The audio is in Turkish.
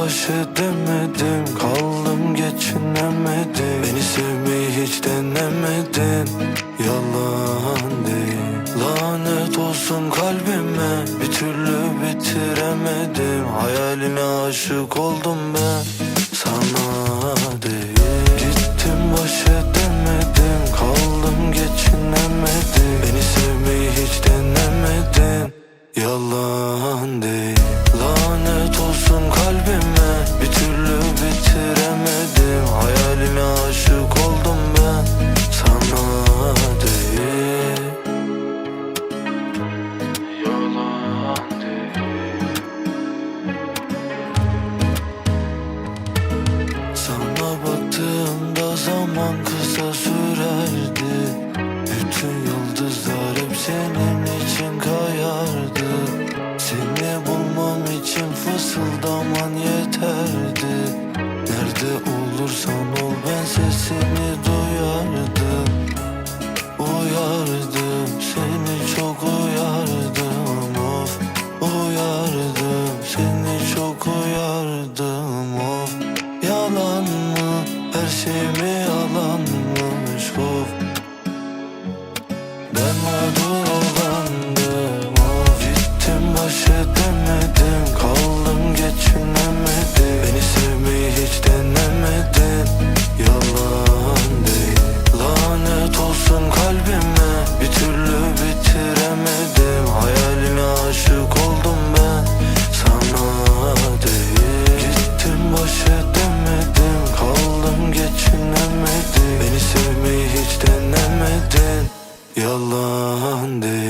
baş edemedim Kaldım geçinemedim Beni sevmeyi hiç denemedin. Yalan değil. Lanet olsun kalbime Bir türlü bitiremedim. Hayaline aşık oldum ben Sürerdi Bütün yıldızlar hep senin için kayardı. Seni bulmam için fısıldaman yeterdi. Nerede olursan ol ben sesini duyardım. Uyardım seni çok uyardım of. Uyardım seni çok uyardım of. Yalan mı her şey mi? gittim baş edemedim Kaldım geçinemedim. Beni sevmeyi hiç denemedin. Yalan Lanet olsun kalbime. Bir türlü bitiremedim. Hayaline aşık oldum ben. Sana değil. Gittim baş edemedim Kaldım geçinemedim. Beni sevmeyi hiç denemedin yalan değil.